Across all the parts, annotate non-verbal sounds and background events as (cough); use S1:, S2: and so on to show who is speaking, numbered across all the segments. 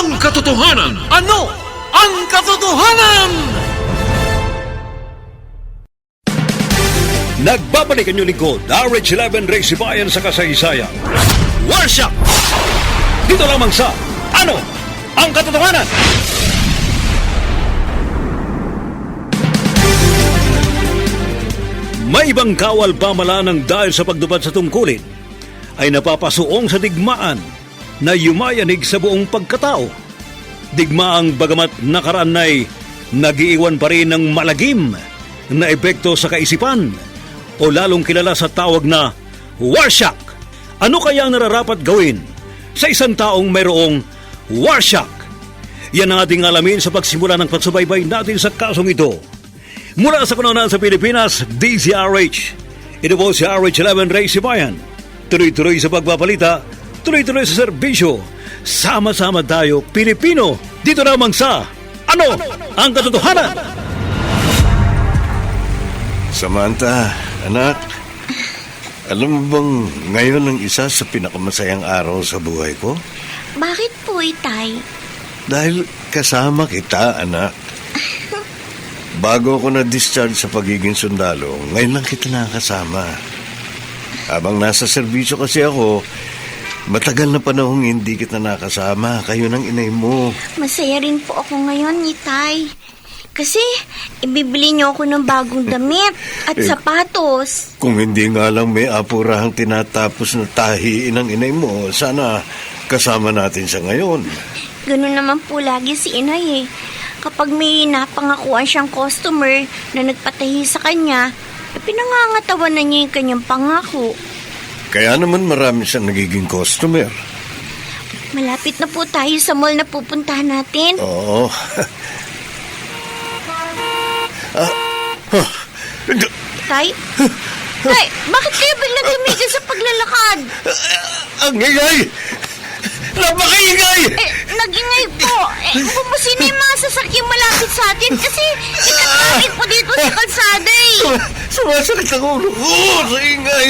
S1: ang katotohanan?
S2: Ano ang katotohanan? Nagbabalik ang lingkod, RH11 Ray Sibayan sa kasaysayan. Worship! Dito lamang sa Ano ang katotohanan? May ibang kawal pamalanang dahil sa pagdubad sa tungkulin ay napapasuong sa digmaan na yumayanig sa buong pagkatao. Digmaang bagamat nakaraan ay nagiiwan pa rin ng malagim na epekto sa kaisipan o lalong kilala sa tawag na warsyak. Ano kaya ang nararapat gawin sa isang taong mayroong warsyak? Yan ang ating alamin sa pagsimula ng pagsubaybay natin sa kasong ito. Mula sa kanunaan sa Pilipinas, DZRH. Ito po si RH11 Ray Sibayan. Tuloy-tuloy sa pagpapalita, tuloy-tuloy sa serbisyo. Sama-sama tayo, Pilipino. Dito lamang sa Ano ang Katotohanan?
S3: Samantha, anak, alam mo bang ngayon ang isa sa pinakamasayang araw sa buhay ko?
S4: Bakit po, itay?
S3: Dahil kasama kita, anak. Bago ako na-discharge sa pagiging sundalo, ngayon lang kita nakakasama. Habang nasa serbisyo kasi ako, matagal na panahong hindi kita nakasama. Kayo ng inay mo.
S4: Masaya rin po ako ngayon, itay. Kasi, ibibili niyo ako ng bagong damit at
S3: Eh.
S4: sapatos.
S3: Kung hindi nga lang may apurahang tinatapos na tahiin ng inay mo, sana kasama natin sa ngayon.
S4: Ganun naman po lagi si inay eh. Kapag may napangakuan siyang customer na nagpatahi sa kanya, eh, pinangangatawan na niya yung kanyang pangako.
S3: Kaya naman marami siyang nagiging customer.
S4: Malapit na po tayo sa mall na pupuntahan natin.
S3: Oo. (laughs) ah, huh.
S4: Tay? Tay, bakit kayo biglang tumigil sa paglalakad?
S3: Ang ingay! Napakaingay!
S4: Eh, nagingay po. Eh, mo sino yung mga sasakyang malapit sa atin kasi ikatraffic po dito sa kalsada eh.
S3: Sumasakit ang ulo ko sa ingay.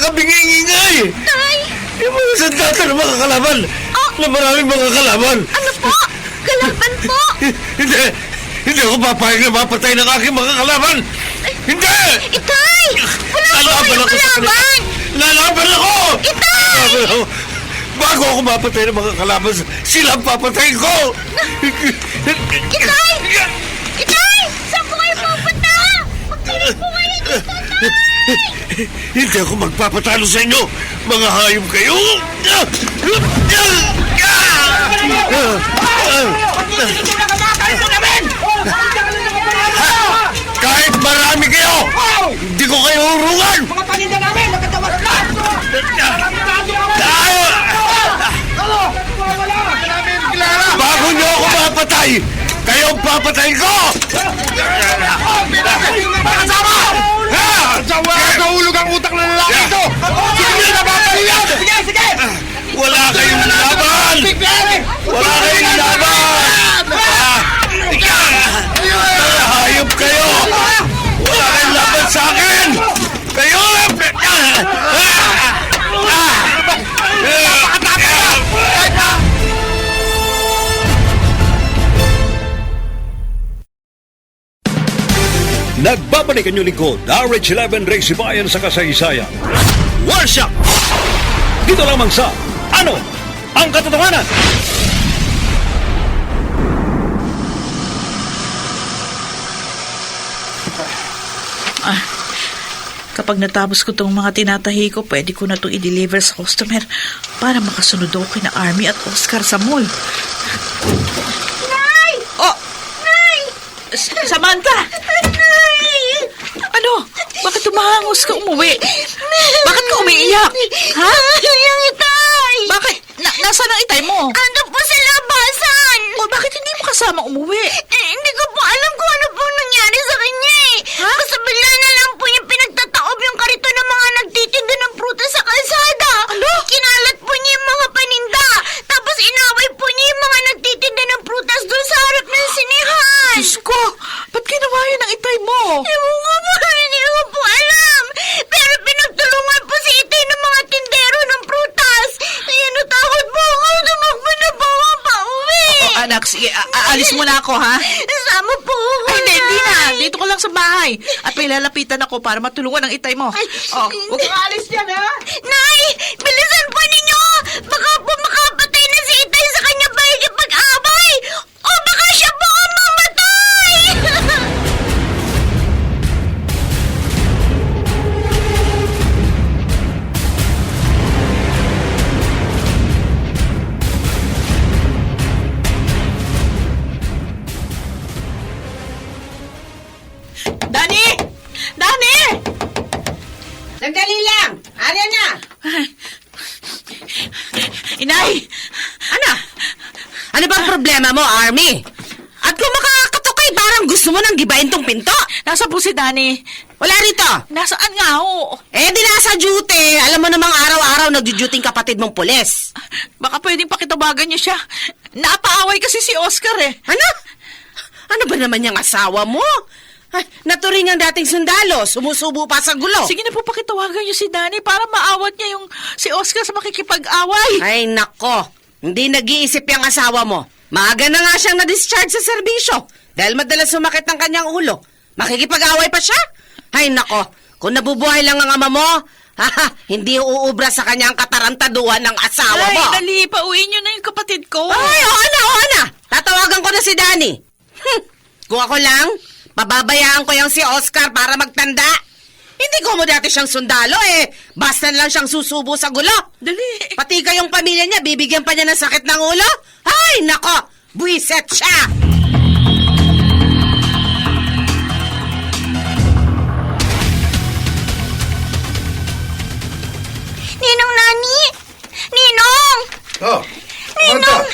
S3: Nakakabinging ingay!
S4: Tay,
S3: Yung mga sandata ng mga kalaban
S4: Oh!
S3: na maraming mga kalaban.
S4: ano po? Kalaban po? (laughs)
S3: Hindi! Hindi ako papayag na mapatay ng aking mga kalaban! Hindi!
S4: Itay! Wala
S3: Lalaban ako sa kanila. Lalaban ako!
S4: Itay!
S3: Lalaban ako! Bago ako mapatay ng mga kalaban, sila ang papatay ko!
S4: Itay! Itay! Saan po kayo pupunta? Magtinig po kayo dito, Tay! (laughs)
S3: Hindi ako magpapatalo sa inyo! Mga hayop kayo! Kahit marami kayo! Hindi ko kayo urungan!
S5: Mga paninda namin, nagkatawas na!
S3: Bago niyo ako mapatay, kayo ang papatay ko!
S5: Mga kasama!
S3: Ha!
S5: Sawa sa ulog ang utak ng lalaki ito! Sige, napapaliyan! Sige, sige!
S3: Wala kayong laban! Wala kayong laban!
S2: Nagbabalik ang lingkod, RH11 Ray Sibayan sa kasaysayan. Worship! Dito lamang sa Ano ang Katotohanan?
S6: Ah, kapag natapos ko tong mga tinatahi ko, pwede ko na itong i-deliver sa customer para makasunod ako kina Army at Oscar sa mall.
S4: Nay!
S6: Oh,
S4: Nay!
S6: Samantha! (laughs) Bakit tumahangos ka umuwi? Bakit ka umiiyak? Ha?
S4: Yung itay!
S6: Bakit? Na nasaan ang itay mo?
S4: Ando po sa labasan!
S6: O bakit hindi mo kasama umuwi?
S4: Eh, hindi ko po alam kung ano po nangyari sa kanya eh.
S6: Ha?
S4: Basta bigla na lang po niya pinagtataob yung karito ng mga nagtitinda ng prutas sa kalsada.
S6: Ano?
S4: Kinalat po niya yung mga paninda. Tapos inaway po niya yung mga nagtitinda ng prutas doon sa harap ng sinihan.
S6: Diyos ko! Ba't ginawa yun ang itay mo?
S4: Ewan nga po, hindi ko po alam. Pero pinagtulungan po si Itay ng mga tindero ng prutas. Kaya natakot po ako. Tumakbo na po ako pa uwi.
S6: O anak, sige, aalis mo na ako, ha?
S4: Sama po ako.
S6: Ay, hindi, hindi na. Dito ko lang sa bahay. At may lalapitan ako para matulungan ang itay mo. Oh, huwag kang aalis dyan, ha?
S4: Nay! Bilisan po
S7: problema mo, Army? At kung makakatokay, parang gusto mo nang gibain tong pinto.
S6: Nasa po si Dani?
S7: Wala rito.
S6: Nasaan nga ho?
S7: Eh, di nasa duty. Alam mo namang araw-araw nagjujuting kapatid mong pulis.
S6: Baka pwedeng pakitabagan niyo siya. Napaaway kasi si Oscar eh.
S7: Ano? Ano ba naman yung asawa mo? Ay, naturing ang dating sundalo. Sumusubo pa sa gulo.
S6: Sige na po pakitawagan niyo si Dani para maawat niya yung si Oscar sa makikipag-away.
S7: Ay, nako. Hindi nag-iisip yung asawa mo. Maaga na nga siyang na-discharge sa serbisyo dahil madalas sumakit ang kanyang ulo. Makikipag-away pa siya? Ay, nako. Kung nabubuhay lang ang ama mo, (laughs) haha, hindi uubra sa kanyang katarantaduhan ng asawa
S6: Ay,
S7: mo.
S6: dali, pauwiin niyo na yung kapatid ko.
S7: Ay, oo na, oo na. Tatawagan ko na si Danny. Hmm, (laughs) kung ako lang, pababayaan ko yung si Oscar para magtanda. Hindi ko mo dati siyang sundalo eh. Basta na lang siyang susubo sa gulo.
S6: Dali.
S7: Pati kayong pamilya niya, bibigyan pa niya ng sakit ng ulo? Ay, nako! Buiset siya!
S4: Ninong Nani! Ninong!
S8: Oh,
S4: Ninong!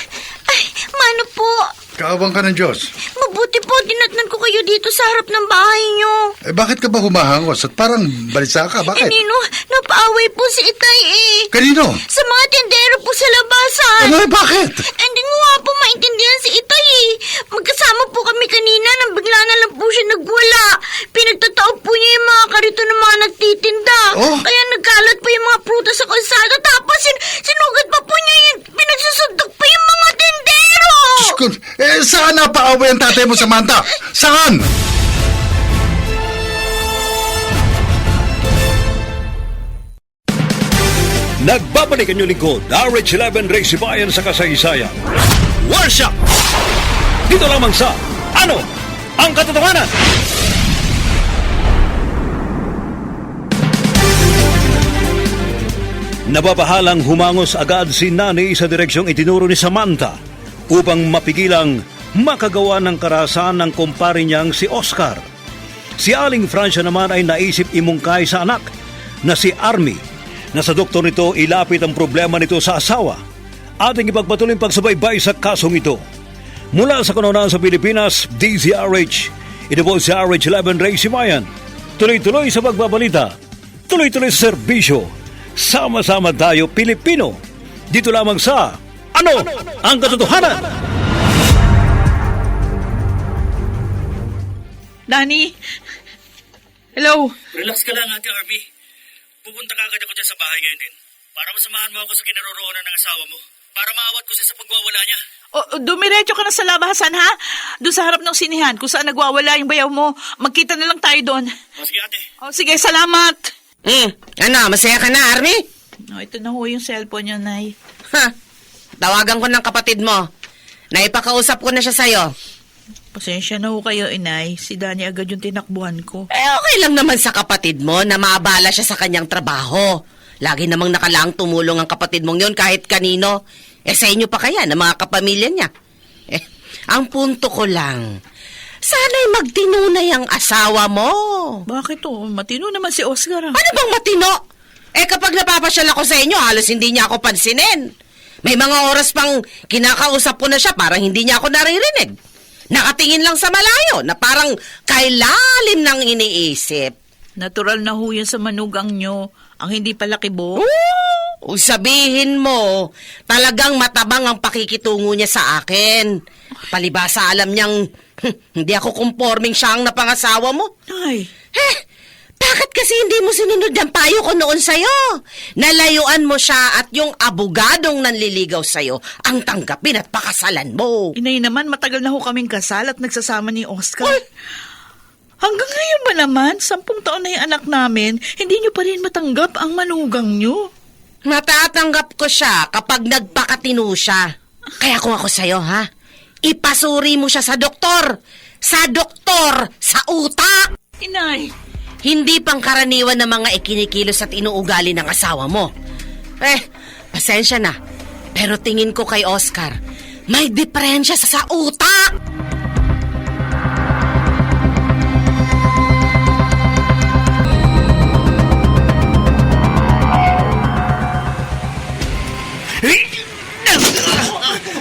S4: Ay, mano po.
S8: Kaawang ka ng Diyos.
S4: Mabuti po, dinatnan ko kayo dito sa harap ng bahay niyo.
S8: Eh, bakit ka ba humahangos at parang balisa ka?
S4: Eh,
S8: Bakit?
S4: Nino, napaaway po si Itay eh.
S8: Kanino?
S4: Sa mga tindero po sa labasan.
S8: Ano eh, bakit?
S4: Hindi ko nga po maintindihan si Itay eh. Magkasama po kami kanina nang bigla na lang po siya nagwala. Pinagtataob po niya yung mga karito ng mga nagtitinda.
S8: Oh.
S4: Kaya nagkalat po yung mga prutas sa kalsada. Tapos sin sinugat pa po niya yung pinagsusuntok pa yung mga tindero.
S8: Diyos ko, eh, saan napaaway ang tatay mo, Samantha? Saan?
S2: Nagbabalik ang lingkod, RH11 Race Bayan sa kasaysayan. Worship! Dito lamang sa Ano ang Katotohanan? Nababahalang humangos agad si Nani sa direksyong itinuro ni Samantha upang mapigilang makagawa ng karahasan ng kumpare niyang si Oscar. Si Aling Francia naman ay naisip imungkay sa anak na si Army na sa doktor nito ilapit ang problema nito sa asawa. Ating ipagpatuloy pagsubaybay sa kasong ito. Mula sa kanunaan sa Pilipinas, DZRH, ito po si RH11 Ray Simayan. Tuloy-tuloy sa pagbabalita, tuloy-tuloy sa serbisyo. Sama-sama tayo Pilipino. Dito lamang sa Ano ang Katotohanan?
S6: Dani? Hello?
S9: Relax ka lang, Ate Army. Pupunta ka agad ako dyan sa bahay ngayon din. Para masamahan mo ako sa kinaroroonan ng asawa mo. Para maawat ko siya sa pagwawala niya.
S6: O, dumiretso ka na sa labasan, ha? Doon sa harap ng sinihan, kung saan nagwawala yung bayaw mo. Magkita na lang tayo doon.
S9: O sige, ate.
S6: O, sige, salamat.
S7: Hmm, ano, masaya ka na, Army?
S6: O, ito na ho yung cellphone niyo, Nay.
S7: Ha, tawagan ko ng kapatid mo. Naipakausap ko na siya sa'yo.
S6: Pasensya na ho kayo, inay. Si Dani agad yung tinakbuhan ko.
S7: Eh, okay lang naman sa kapatid mo na maabala siya sa kanyang trabaho. Lagi namang nakalaang tumulong ang kapatid mong yon kahit kanino. Eh, sa inyo pa kaya, na mga kapamilya niya. Eh, ang punto ko lang, sana'y magtinunay ang asawa mo.
S6: Bakit to? Matino naman si Oscar ah.
S7: Ano bang matino? Eh, kapag napapasyal ako sa inyo, halos hindi niya ako pansinin. May mga oras pang kinakausap ko na siya, parang hindi niya ako naririnig. Nakatingin lang sa malayo na parang kailalim ng iniisip.
S6: Natural na ho yan sa manugang nyo. Ang hindi pala kibo.
S7: Kung sabihin mo, talagang matabang ang pakikitungo niya sa akin. Palibasa alam niyang (laughs) hindi ako conforming siya ang napangasawa mo.
S6: Ay,
S7: Eh, bakit kasi hindi mo sinunod ang payo ko noon sa'yo? Nalayuan mo siya at yung abogadong nanliligaw sa'yo ang tanggapin at pakasalan mo.
S6: inay naman, matagal na ho kaming kasal at nagsasama ni Oscar. Hanggang ngayon ba naman, sampung taon na yung anak namin, hindi nyo pa rin matanggap ang manugang nyo?
S7: Matatanggap ko siya kapag nagpakatino siya. Kaya kung ako sa'yo, ha? Ipasuri mo siya sa doktor. Sa doktor! Sa utak!
S6: Inay,
S7: Hindi pangkaraniwan ng mga ikinikilos at inuugali ng asawa mo. Eh, pasensya na. Pero tingin ko kay Oscar, may diferensya sa utak!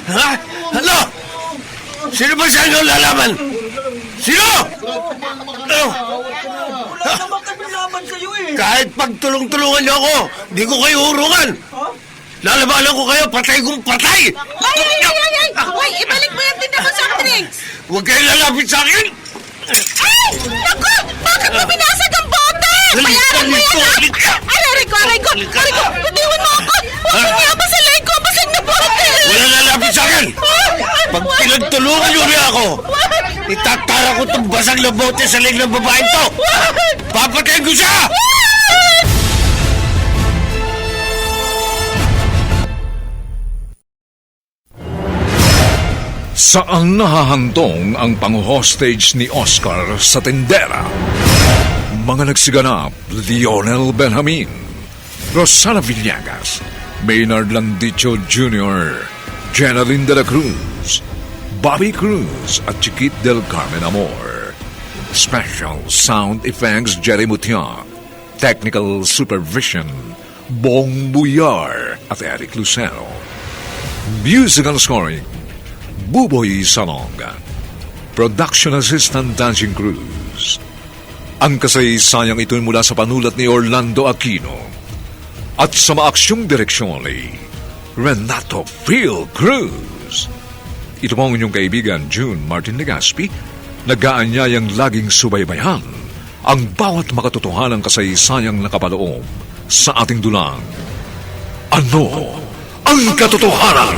S3: Ha? Ano? Sino ba sa inyo lalaman? Sino? Ano?
S6: wala naman kami laban sa'yo eh.
S3: Kahit pagtulong-tulungan niyo ako, di ko kayo urungan. Lalabanan ko kayo, patay kong patay!
S7: Ay, ay, ay, ay, ay! Uy, ibalik mo yung tinda mo sa drinks!
S3: Huwag kayo lalapit sa akin!
S7: Ay! Naku! Bakit mo binasag ang bote? Bayaran mo yan, ha? Ay, aray ko, aray ko! Aray ko! Bitiwan mo ako! Huwag mo niya pa sa leg ko! Basag na bote!
S3: Wala lalapit sa akin! Pag pinagtulungan niyo niya ako, itatara ko itong basag na bote sa leg ng babaeng to! Papatayin ko siya!
S1: Saan nahahantong ang pang-hostage ni Oscar sa tendera? Mga nagsiganap, Lionel Benjamin, Rosana Villegas, Maynard Landicho Jr., Jeneline de la Cruz, Bobby Cruz at Chiquit del Carmen Amor. Special Sound Effects Jerry Mutia. Technical Supervision Bong Buyar at Eric Lucero. Musical Scoring Buboy Salonga. Production Assistant Dancing Cruz. Ang kasaysayang ito mula sa panulat ni Orlando Aquino. At sa maaksyong direksyon ni Renato Phil Cruz. Ito po ang inyong kaibigan June Martin Legaspi, nag-aanyayang laging subaybayan ang bawat makatotohanang kasaysayang nakapaloob sa ating dulang. Ano ang katotohanan?